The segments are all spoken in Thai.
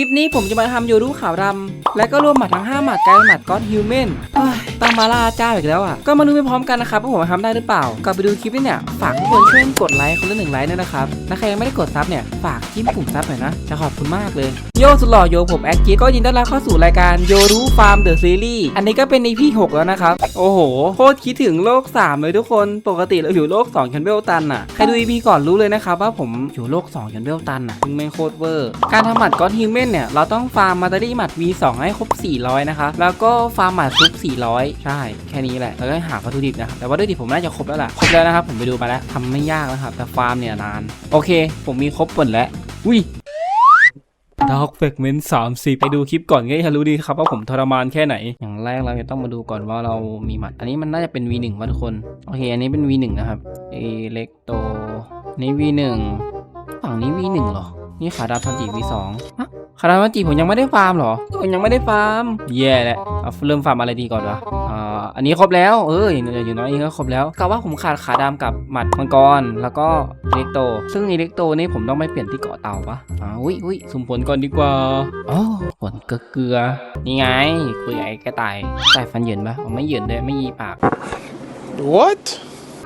ลิปนี้ผมจะมาทำโยรุขาวดำและก็รวมหมัดทั้ง 5 หมัดกลายเป็นหมัดก็อดฮิวแมนต้องมาล่าเจ้าอีกแล้วอะ ก็มาดูไปพร้อมกันนะครับว่าผมทำได้หรือเปล่า ก่อนไปดูคลิปนี้เนี่ย ฝากทุกคนช่วยกดไลค์คนละหนึ่งไลค์ด้วยนะครับและใครยังไม่ได้กดซับเนี่ย ฝากจิ้มปุ่มซับหน่อยนะ จะขอบคุณมากเลย โยสุดหล่อโยผมแอคจิก็ยินดีต้อนรับเข้าสู่รายการโยรุฟาร์มเดอะซีรีส์ อันนี้ก็เป็น EP 6แล้วนะครับ โอ้โห โคตรคิดถึงโลก 3 เลยทุกคน ปกติเราอยู่โลก2ชั้นเวลตันอะ ใครดู EP ก่อนรู้เลยนะครับว่าผมอยู่โลก2ชั้นเวลตันอะซึ่งไม่โคตรเวอร์ การทำหมัดก้อนฮิวแมนเนี่ย เราต้องฟาร์มมาตารี่หมัด V2 ให้ครบ 400 นะคะ แล้วก็ฟาร์มหมัดซุป 400 ใช่ แค่นี้แหละแล้วก็หาวัตถุดิบนะครับแต่วัตถุดิบผมน่าจะครบแล้วล่ะ ครบแล้วนะครับ ผมไปดูมาแล้วทำไม่ยากนะครับ แต่ฟาร์มเนี่ยนาน โอเค ผมมีครบหมดแล้ว อุ้ยดอกเฟกเมนต์สามสิไปดูคลิปก่อนก็จะรู้ดีครับว่าผมทรมานแค่ไหน อย่างแรกเราจะต้องมาดูก่อนว่าเรามีหมัด อันนี้มันน่าจะเป็น V1 ว่ะทุกคน โอเค อันนี้เป็น V1 นะครับ เอเล็กโต นี่ V1 ฝั่งนี้ V1 เหรอ นี่ขาดาบซันจิ V2 ฮะ ขาดาบซันจิผมยังไม่ได้ฟาร์มเหรอผมยังไม่ได้ฟาร์มแย่แหละเอาเริ่มฟาร์มอะไรดีก่อนวะอ่าอันนี้ครบแล้วเอออย่างน้อยอย่างน้อยเองก็ครบแล้วกะว่าผมขาดขาดามกับหมัดมังกรแล้วก็อิเล็กโต ซึ่งอิเล็กโตนี่ผมต้องไปเปลี่ยนที่เกาะเต่าปะอ่าอุ้ยอุ้ยสุ่มผลก่อนดีกว่าอ๋อผลเกลือเกลือนี่ไงคุยกับไอ้กระต่ายกระต่ายฟันเหยินปะอ๋อไม่เหยินด้วยไม่ยีปาก What?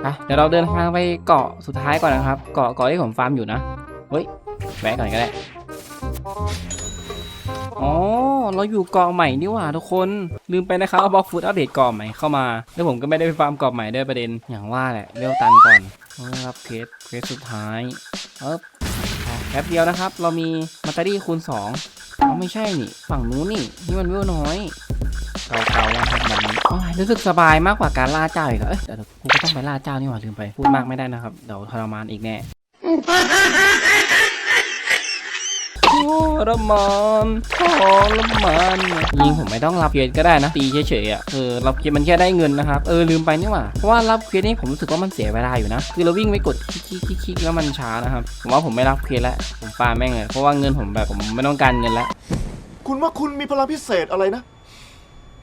อะเดี๋ยวเราเดินทางไปเกาะสุดท้ายก่อนนะครับ เกาะเกาะที่ผมฟาร์มอยู่นะเฮ้ยแวะก่อนก็ได้อ๋อ เราอยู่เกาะใหม่นี่หว่าทุกคน ลืมไปนะครับเอาบล็อกฟูดอัปเดตเกาะใหม่เข้ามา แล้วผมก็ไม่ได้ไปฟาร์มเกาะใหม่ด้วยประเด็น อย่างว่าแหละเวลตันก่อนเอาละครับเคสเคสสุดท้ายเอ๊บแป๊บเดียวนะครับ เรามีมาตตารี่คูณ2อ๋อไม่ใช่นี่ ฝั่งนู้นนี่นี่มันเวลน้อยเก่าๆแล้วครับแบบนี้อรู้สึกสบายมากกว่าการล่าเจ้าอีกอะเอ้ยเดี๋ยวกูก็ต้องไปล่าเจ้านี่หว่าลืมไปพูดมากไม่ได้นะครับ เดี๋ยวทรมานอีกแน่ รมานทรมานยิงผมไม่ต้องรับเควสก็ได้นะ ตีเฉยๆอะเออรับเควสมันแค่ได้เงินนะครับเออลืมไปนี่หว่าเพราะว่ารับเควสนี่ผมรู้สึกว่ามันเสียเวลาอยู่นะ คือเราวิ่งไปกดคลิกๆแล้วมันช้านะครับผมว่าผมไม่รับเควสแล้วผมฟาร์แม่งเลยเพราะว่าเงินผมแบบผมไม่ต้องการเงินแล้วคุณว่าคุณมีพลังพิเศษอะไรนะ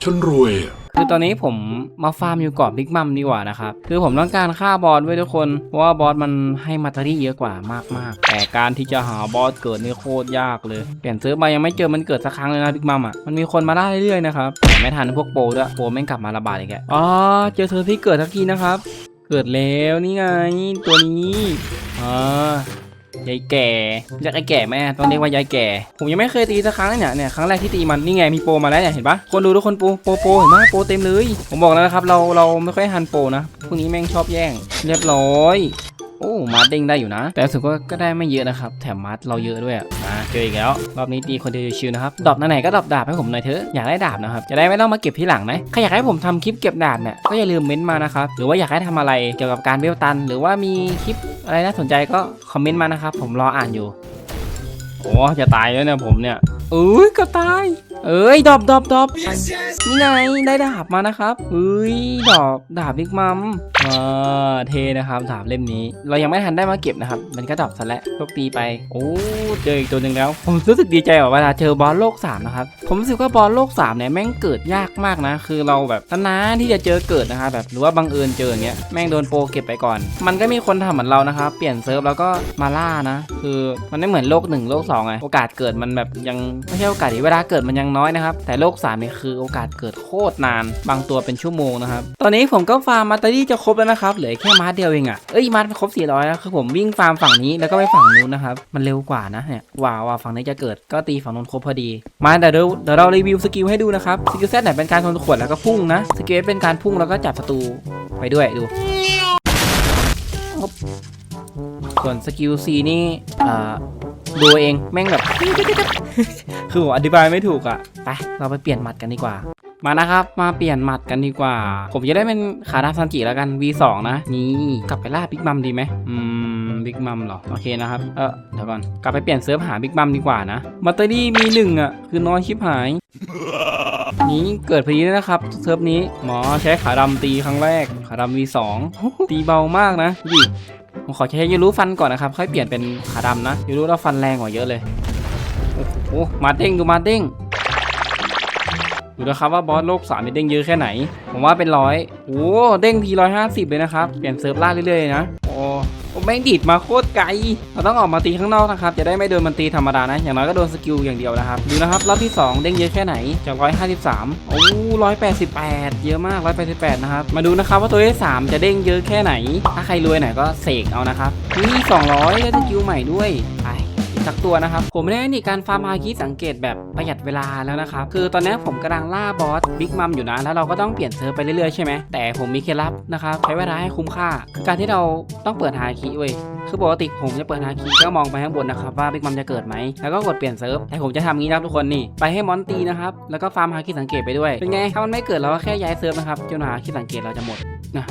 ฉันรวยอะคือตอนนี้ผมมาฟาร์มอยู่เกาะบิ๊กมัมดีกว่านะครับคือผมต้องการฆ่าบอสไว้ทุกคน เพราะว่าบอสมันให้มาตารี่เยอะกว่ามากๆ แต่การที่จะหาบอสเกิดนี่โคตรยากเลย เปลี่ยนเซิร์ฟมายังไม่เจอมันเกิดสักครั้งเลยนะบิ๊กมัมอะมันมีคนมาได้เรื่อยๆนะครับแต่ไม่ทันพวกโปรด้วยโปรแม่งกลับมาระบาดอีกแล้วอ๋อเจอเซิร์ฟที่เกิดสักทีนะครับ เกิดแล้วนี่ไงตัวนี้อ่า ยายแก่ยายกไอแก่แม่ต้องเรียกว่ายายแก่ ผมยังไม่เคยตีสักครั้งเลยเนี่ยเนี่ยครั้งแรกที่ตีมันนี่ไงมีโปรมาแล้วเนี่ยเห็นปะคนดูทุกคนโปรโปรโปรเห็นไหมโปรเต็มเลย ผมบอกแล้วนะครับเราเราไม่ค่อยฮันโปรนะพวกนี้แม่งชอบแย่ง เรียบร้อย โอ้มาร์เด้งได้อยู่นะ แต่รู้สึกว่าก็ได้ไม่เยอะนะครับ แถมมาร์ทเราเยอะด้วยอะอ่าเจออีกแล้ว รอบนี้ตีคนเดียวชิวนะครับดรอปไหนๆก็ดรอปดาบให้ผมหน่อยเถอะอยากได้ดาบนะครับจะได้ไม่ต้องมาเก็บที่หลังนะใครอยากให้ผมทำคลิปเก็บดาบเนี่ยก็อย่าลืมเม้นต์มานะครับหรือว่าอยากให้ทำอะไรเกี่ยวกับการเวลตัน หรือว่ามีคลิปอะไรน่าสนใจก็คอมเมนต์มานะครับผมรออ่านอยู่ โอ้จะตายแล้วเนี่ยผมเนี่ยเอ้ยก็ตาย เอ้ยดอบดอบดอบนี่ไงได้ดาบมานะครับเอ้ยดอบดาบบิ๊กมัมเอ่าเทนะครับดาบเล่มนี้ เรายังไม่ทันได้มาเก็บนะครับ มันก็ดอบซะแล้วโชคดีไป โอ้เจออีกตัวหนึ่งแล้ว ผมรู้สึกดีใจว่าเวลาเจอบอสโลก3นะครับผมรู้สึกว่าบอสโลก3เนี่ยแม่งเกิดยากมากนะ คือเราแบบนานที่จะเจอเกิดนะครับแบบหรือว่าบังเอิญเจออย่างเงี้ยแม่งโดนโปรเก็บไปก่อน มันก็มีคนทำเหมือนเรานะครับเปลี่ยนเซิร์ฟแล้วก็มาล่านะ คือมันไม่เหมือนโลก1โลก2ไงโอกาสเกิดมันแบบยังไม่ใช่โอกาสที่เวลาเกิดมันยังน้อยนะครับ แต่โลก3เนี่คือโอกาสเกิดโคตรนาน บางตัวเป็นชั่วโมงนะครับตอนนี้ผมก็ฟาร์มมาตารี่จะครบแล้วนะครับเหลือแค่มาร์เดียวเองอะเอ้ยมาร์ครบ400แล้วคือผมวิ่งฟาร์มฝั่งนี้แล้วก็ไปฝั่งนู้นนะครับมันเร็วกว่านะเนี่ยว้าวฝั่งนี้จะเกิดก็ตีฝั่งนู้นครบพอดี มาเดี๋ยวเดี๋ยวเรารีวิวสกิลให้ดูนะครับสกิลเซตไหนเป็นการทนขวดแล้วก็พุ่งนะสกิลเป็นการพุ่งแล้วก็จับศัตรูไปด้วยดูส่วนสกิล C นี่อ่า ดูเองแม่งแบบ คือผมอธิบายไม่ถูกอะไปเราไปเปลี่ยนหมัดกันดีกว่า มานะครับ มาเปลี่ยนหมัดกันดีกว่า ผมจะได้เป็นขาดาบซันจิแล้วกัน V2 นะ นี่กลับไปล่าบิ๊กมัมดีไหมอืมบิ๊กมัมเหรอ โอเคนะครับ เออเดี๋ยวก่อน กลับไปเปลี่ยนเซิร์ฟหาบิ๊กมัมดีกว่านะมัตเตอรี่มีหนึ่งอะคือน้อยชิบหาย นี้เกิดพอดีนะครับ เซิร์ฟนี้หมอใช้ขาดำตีครั้งแรก ขาดำ V2 ตีเบามากนะดิ ผมขอใช้ยูรู้ฟันก่อนนะครับ ค่อยเปลี่ยนเป็นขาดำนะยูรู้เราฟันแรงกว่าเยอะเลยโอ้โหมาเด้งดูมาเด้งดูนะครับว่าบอสโลกสามเด้งเยอะแค่ไหน ผมว่าเป็นร้อยโอ้เด้งทีร้อยห้าสิบเลยนะครับ เปลี่ยนเซิร์ฟล่าเรื่อยๆนะโอ้ แม่งดีดมาโคตรไกล เราต้องออกมาตีข้างนอกนะครับ จะได้ไม่โดนมันตีธรรมดานะ อย่างน้อยก็โดนสกิลอย่างเดียวนะครับ ดูนะครับ รอบที่ 2 เด้งเยอะแค่ไหน จาก 153 โอ้188เยอะมาก188นะครับ มาดูนะครับว่าตัวที่3จะเด้งเยอะแค่ไหน ถ้าใครรวยหน่อยก็เสกเอานะครับนี่200ได้สกิลใหม่ด้วย สักตัวนะครับ ผมไม่ได้นิคการฟาร์มฮาคิสังเกตแบบประหยัดเวลาแล้วนะครับ คือตอนนี้ผมกำลังล่าบอสบิ๊กมัมอยู่นะ แล้วเราก็ต้องเปลี่ยนเซิร์ฟไปเรื่อยๆใช่ไหมแต่ผมมีเคล็ดลับนะครับใช้เวลาให้คุ้มค่า คือการที่เราต้องเปิดฮาคิเว้ยคือปกติผมจะเปิดฮาคิก็มองไปข้างบนนะครับว่าบิ๊กมัมจะเกิดไหมแล้วก็กดเปลี่ยนเซิร์ฟแต่ผมจะทำงี้นะครับทุกคนนี่ไปให้มอนตีนะครับแล้วก็ฟาร์มฮาคิสังเกตไปด้วยเป็นไงถ้ามันไม่เกิดเราก็แค่ย้ายเซิร์ฟนะครับจนฮาคิสังเกตเราจะหมดนะ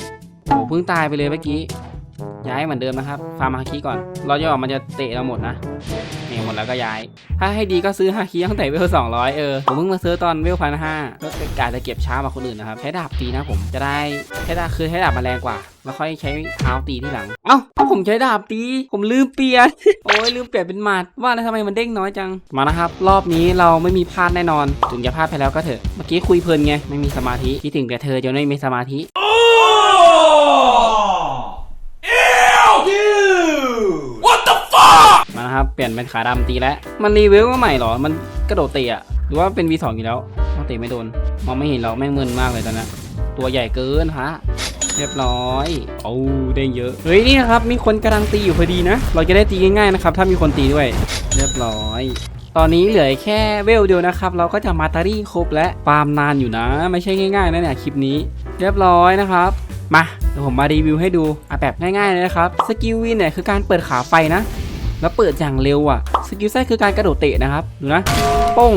โอ้เพิ่งตายไปเลยเมื่อกี้ย้ายเหมือนเดิมนะครับ ฟาร์มฮาคิก่อน เราจะออกมันจะเตะเราหมดนะ หมดแล้วก็ย้าย ถ้าให้ดีก็ซื้อฮาคิตั้งแต่เวลสองร้อยเออ ผมเพิ่งมาซื้อตอนเวลพันห้าก็กาจะเก็บช้ากว่าคนอื่นนะครับ ใช้ดาบตีนะผม จะได้ใช้ดาบคือใช้ดาบมาแรงกว่า แล้วค่อยใช้เท้าตีที่หลัง เอ้าผมใช้ดาบตี ผมลืมเปลี่ยน โอ้ยลืมเปลี่ยนเป็นหมัด ว่าแล้วทำไมมันเด้งน้อยจัง มานะครับ รอบนี้เราไม่มีพลาดแน่นอน ถึงจะพลาดไปแล้วก็เถอะ เมื่อกี้คุยเพลินไง ไม่มีสมาธิคิดถึงแต่เธอจนไม่มีสมาธิเอว What the fuck มานะครับ เปลี่ยนเป็นขาดำตีแล้ว มันรีเวลมาใหม่เหรอ มันกระโดดเตะอะหรือว่าเป็น V2 อยู่แล้วมันเตะไม่โดน มองไม่เห็นหรอกแม่งมึนมากเลยตอนนั้นตัวใหญ่เกินฮะ เรียบร้อยโอ้ได้เยอะ เฮ้ยนี่นะครับ มีคนกำลังตีอยู่พอดีนะ เราจะได้ตีง่ายๆนะครับ ถ้ามีคนตีด้วย เรียบร้อยตอนนี้เหลือแค่เวลเดียวนะครับ เราก็จะมาตารี่ครบและฟาร์มนานอยู่นะ ไม่ใช่ง่ายๆนะเนี่ยคลิปนี้ เรียบร้อยนะครับ มาเดี๋ยวผมมารีวิวให้ดูอะแบบง่ายๆเลยนะครับ สกิลวินเนี่ยคือการเปิดขาไฟนะ แล้วเปิดอย่างเร็วอะ สกิลไส้คือการกระโดดเตะนะครับ ดูนะป้ง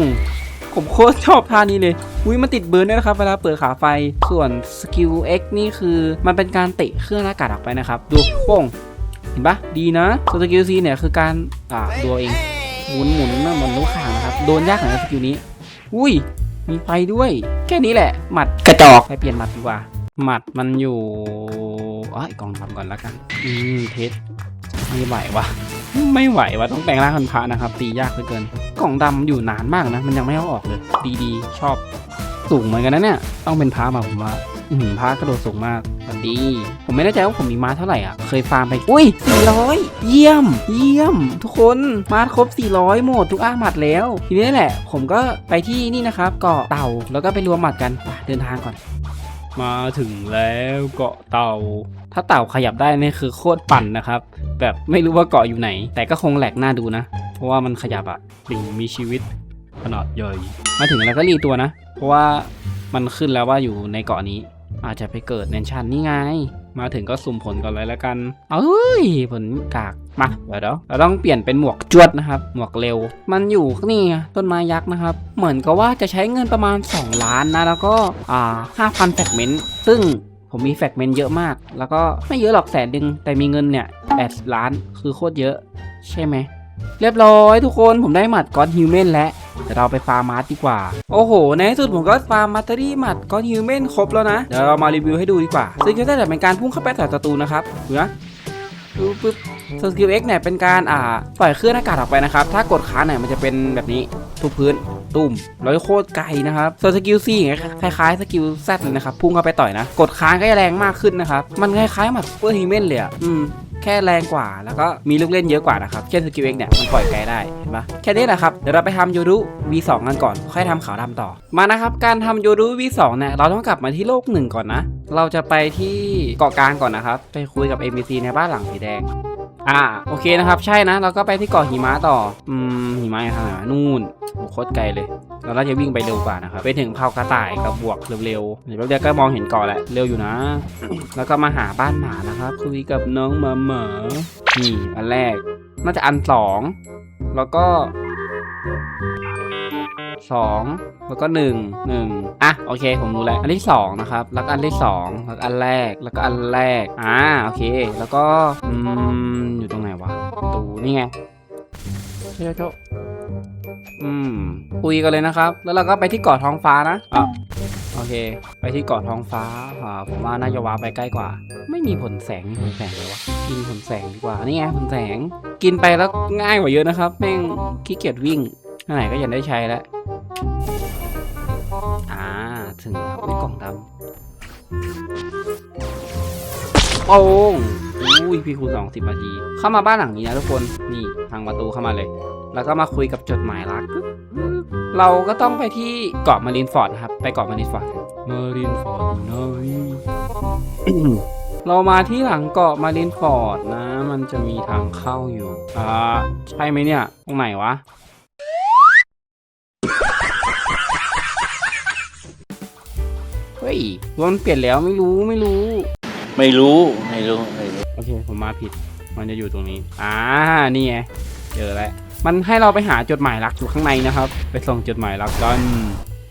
ผมโคตรชอบท่านี้เลย อุ้ยมันติดเบิร์นด้วยนะครับ เวลาเปิดขาไฟ ส่วนสกิล X นี่คือมันเป็นการเตะเครื่องอากาศออกไปนะครับ ดูโป้งเห็นปะดีนะส่วนสกิล C เนี่ยคือการอ่าดูเอาเองหมุนหมุนๆนะเหมือนลูกข่างนะครับ โดนยากหน่อยนะสกิลนี้ อุ้ย มีไฟด้วย แค่นี้แหละ หมัดกระจอก ไปเปลี่ยนหมัดดีกว่า หมัดมันอยู่อ๋ออีกกล่องทำก่อนแล้วกัน อืมเทส ไม่ไหววะไม่ไหววะต้องแปลงร่างเป็นพระนะครับ ตียากเหลือเกิน กล่องดำอยู่นานมากนะ มันยังไม่เอาออกเลย ดีๆ ชอบสูงเหมือนกันนะเนี่ย ต้องเป็นพระมาผมว่าอืมพระกระโดดสูงมากวัสดี ผมไม่แน่ใจว่าผมมีม้าเท่าไหร่อะ เคยฟาร์มไป อุ้ย 400 เยี่ยม เยี่ยม ทุกคนมาครบ 400 หมด ทุกอาหมัดแล้ว ทีนี้แหละ ผมก็ไปที่นี่นะครับ เกาะเต่า แล้วก็ไปรวมหมัดกันไปเดินทางก่อน มาถึงแล้วเกาะเต่า ถ้าเต่าขยับได้นี่คือโคตรปั่นนะครับ แบบไม่รู้ว่าเกาะอยู่ไหน แต่ก็คงแหลกหน้าดูนะ เพราะว่ามันขยับอะลิงมีชีวิตขนาดใหญ่มาถึงแล้วก็รีตัวนะ เพราะว่ามันขึ้นแล้วว่าอยู่ในเกาะนี้ อาจจะไปเกิดในชั่นนี่ไง มาถึงก็สุ่มผลก่อนเลยแล้วกันเอ้ยผลกากมาเดี๋ยวเดี๋ยวเราต้องเปลี่ยนเป็นหมวกจวดนะครับ หมวกเร็ว มันอยู่นี่ต้นไม้ยักษ์นะครับ เหมือนกับว่าจะใช้เงินประมาณ 2 ล้านนะ แล้วก็อ่า5,000แฟกเมนต์ซึ่งผมมีแฟกเมนต์เยอะมาก แล้วก็ไม่เยอะหรอกแสนดึง แต่มีเงินเนี่ย8ล้านคือโคตรเยอะ ใช่ไหม เรียบร้อยทุกคนผมได้หมัดก้อนฮิวแมนแล้ว เดี๋ยวเราไปฟาร์มมาร์ดีกว่า โอ้โห ในที่สุดผมก็ฟาร์มมาตอรี่มัดก้อนฮิวแมนครบแล้วนะ เดี๋ยวเรามารีวิวให้ดูดีกว่าซึ่งก็จะเป็นการพุ่งเข้าไปใส่ศัตรูนะครับดูนะปึ๊บปึ๊บสกิลเอ็กเนี่ยเป็นการอ่าปล่อยเคลื่อนอากาศออกไปนะครับ ถ้ากดค้างเนี่ยมันจะเป็นแบบนี้ทุบพื้นตุ่มร้อยโคตรไกลนะครับส่วนสกิลซีเนี่ยคล้ายๆสกิลแซดเลยนะครับ พุ่งเข้าไปต่อยนะ กดค้างก็จะแรงมากขึ้นนะครับ มันคล้ายๆหมัดซูเปอร์ฮิวแมนเลยอะอืม แค่แรงกว่า แล้วก็มีลูกเล่นเยอะกว่านะครับเช่นสกิลเอ็กเนี่ยมันปล่อยไกลได้เห็นปะแค่นี้แหละครับเดี๋ยวเราไปทำโยรุ V2 กันก่อน ค่อยทำขาวดำต่อมานะครับการทำโยรุ V2 เนี่ยเราต้องกลับมาที่โลกหนึ่งก่อนนะ เราจะไปที่เกาะกลางก่อนนะครับไปคุยกับ NPC ในบ้านหลังสีแดงอ่าโอเคนะครับ ใช่นะ เราก็ไปที่เกาะหิมะต่อ อืมหิมะอยู่ทางไหนวะนู่น โอ้โคตรไกลเลยเราน่าจะวิ่งไปเร็วกว่านะครับไปถึงเผากระต่ายกับบวกเร็วๆเดี๋ยวแป๊บเดียวก็มองเห็นเกาะแล้วเร็วอยู่นะ แล้วก็มาหาบ้านหมานะครับคุยกับน้องหมาหมานี่อันแรกน่าจะอันสองแล้วก็สองแล้วก็หนึ่งหนึ่งอะโอเคผมรู้แล้วอันที่สองนะครับแล้วก็อันที่สองแล้วก็อันแรกแล้วก็อันแรกอ่าโอเค แล้วก็อืมอยู่ตรงไหนวะตูนี่ไงเชี่ยโจ อืมคุยกันเลยนะครับ แล้วเราก็ไปที่เกาะท้องฟ้านะอะโอเค ไปที่เกาะท้องฟ้าอ่าผมว่าน่าจะว้าไปใกล้กว่า ไม่มีผลแสงมีผลแสงเลยวะกินผลแสงดีกว่านี่ไงผลแสงกินไปแล้วง่ายกว่าเยอะนะครับแม่งขี้เกียจวิ่งไหนๆก็ยังได้ใช้แล้วอ่าถึงแล้วอุ้ยกล่องดำโอ้งอุ้ยพี่คูณสองสิบนาที เข้ามาบ้านหลังนี้นะทุกคน นี่ทางประตูเข้ามาเลย แล้วก็มาคุยกับจดหมายรัก เราก็ต้องไปที่เกาะมารินฟอร์ดนะครับ ไปเกาะมารินฟอร์ดมารินฟอร์ดอยู่ไหนเรามาที่หลังเกาะมารินฟอร์ดนะ มันจะมีทางเข้าอยู่ อ่า ใช่ไหมเนี่ย ตรงไหนวะ เฮ้ยมันเปลี่ยนแล้วไม่รู้ไม่รู้ ไม่รู้ไม่รู้ไม่รู้ โอเค ผมมาผิด มันจะอยู่ตรงนี้ อ่า นี่ไง เจอแล้ว มันให้เราไปหาจดหมายรักอยู่ข้างในนะครับ ไปส่งจดหมายรักกัน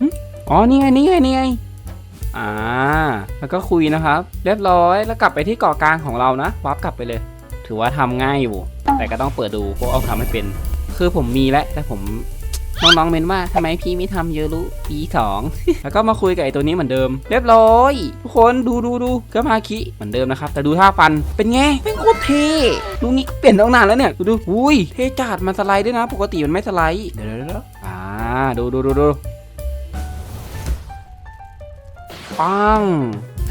หึอ๋อนี่ไงนี่ไงนี่ไงอ่า แล้วก็คุยนะครับ เรียบร้อยแล้วกลับไปที่เกาะกลางของเรานะวับกลับไปเลย ถือว่าทำง่ายอยู่ แต่ก็ต้องเปิดดูเพราะเอาทำไม่เป็น คือผมมีแล้วแต่ผม น้องๆเมนว่าทำไมพี่ไม่ทำเยอะรู้ปีสองแล้วก็มาคุยกับไอตัวนี้เหมือนเดิม เรียบร้อยทุกคนดูดูดูก็มาคิเหมือนเดิมนะครับแต่ดูท่าฟันเป็นไงเป็นโคตรเท่ดูงี้เปลี่ยนตั้งนานแล้วเนี่ยดูดูอุ้ยเท่จัดมันสไลด์ด้วยนะ ปกติมันไม่สไลด์เดี๋ยวเดี๋ยวอ่าดูดูดูดูปัง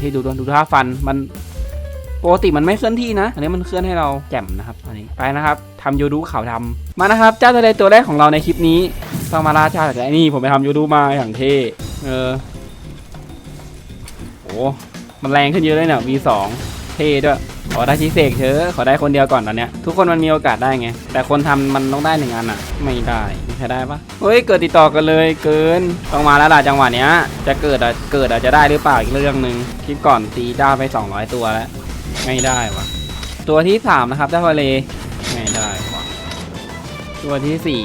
ที่ดูดูดูท่าฟันมันปกติมันไม่เคลื่อนที่นะ อันนี้มันเคลื่อนให้เราแจ่มนะครับอันนี้ไปนะครับ ทำโยดูขาวดำมานะครับ เจ้าทะเลตัวแรกของเราในคลิปนี้ต้องมาล่าชาจากไอ้นี่ผมไปทำยูทูมาอย่างเท่เออโอ้มันแรงขึ้นเยอะเลยเนี่ย V2 เท่ด้วยขอได้ชิเสกเถอะขอได้คนเดียวก่อนตอนเนี้ยทุกคนมันมีโอกาสได้ไง แต่คนทำมันต้องได้หนึ่งอันอะ ไม่ได้มีใครได้ปะเฮ้ยเกิดติดต่อกันเลยเกินต้องมาแล้วล่ะจังหวะเนี้ย จะเกิดอะเกิดอาจจะได้หรือเปล่าอีกเรื่องหนึ่งคลิปก่อนตีด้าไป 200 ตัวแล้ว ไม่ได้วะตัวที่สามนะครับได้าทะเล ตัวที่สี่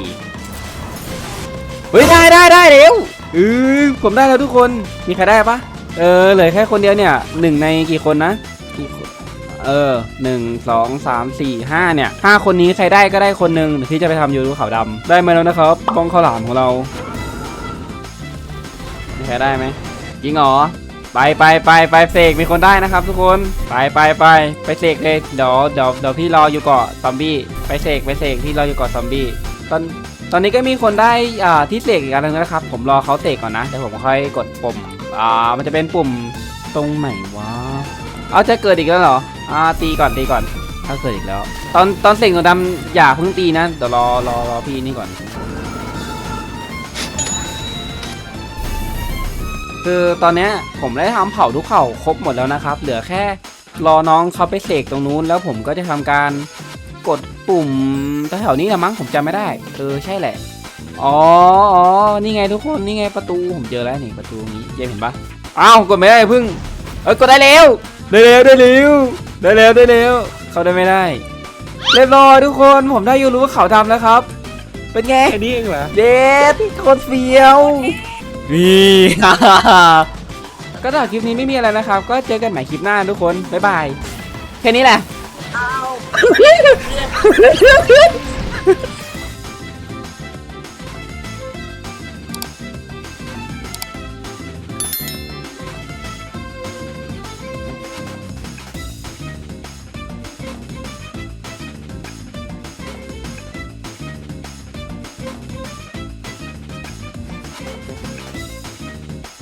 เฮ้ยได้ได้ได้เร็วเออผมได้แล้วทุกคนมีใครได้ปะเออเหลือแค่คนเดียวเนี่ยหนึ่งในกี่คนนะกี่คนเออหนึ่งสองสามสี่ห้าเนี่ยห้าคนนี้ใครได้ก็ได้คนหนึ่งเดี๋ยวที่จะไปทำยูทูบขาวดำได้มาแล้วนะครับบ้องข้าวหลามของเรามีใครได้ไหมจริงเหรอ ไปไปไปไปเสกมีคนได้นะครับ ทุกคนไปไปไปไปเสกเลยเดี๋ยวเดี๋ยวเดี๋ยวพี่รออยู่เกาะซอมบี้ไปเสกไปเสกพี่รออยู่เกาะซอมบี้ตอนตอนนี้ก็มีคนได้อ่าที่เสกอีกอันนึงนะครับ ผมรอเขาเสกก่อนนะเดี๋ยวผมค่อยกดปุ่มอ่ามันจะเป็นปุ่มตรงไหนวะเอาจะเกิดอีกแล้วเหรออ่าตีก่อนตีก่อนถ้าเกิดอีกแล้ว ตอนตอนเสกตัวดำอย่าเพิ่งตีนะเดี๋ยวรอรอรอพี่นี่ก่อน คือตอนเนี้ยผมได้ทำเผาทุกเผ่าครบหมดแล้วนะครับ เหลือแค่รอน้องเขาไปเสกตรงนู้น แล้วผมก็จะทำการกดปุ่มแถวๆนี้แหละมั้งผมจำไม่ได้เออใช่แหละอ๋ออ๋อนี่ไงทุกคนนี่ไงประตูผมเจอแล้วนี่ประตูนี้เจมเห็นปะอ้าวกดไม่ได้เพิ่งเอ้ยกดได้แล้วได้แล้วได้แล้วได้แล้วได้แล้วเขาได้ไม่ได้เรียบร้อยทุกคนผมได้ยูรู้ว่าเขาทำแล้วครับ เป็นไงแค่นี้เองเหรอเด็ดโคตรเฟี้ยว นี่ ก็สำหรับคลิปนี้ไม่มีอะไรนะครับ ก็เจอกันใหม่คลิปหน้าทุกคน บ๊ายบาย แค่นี้แหละ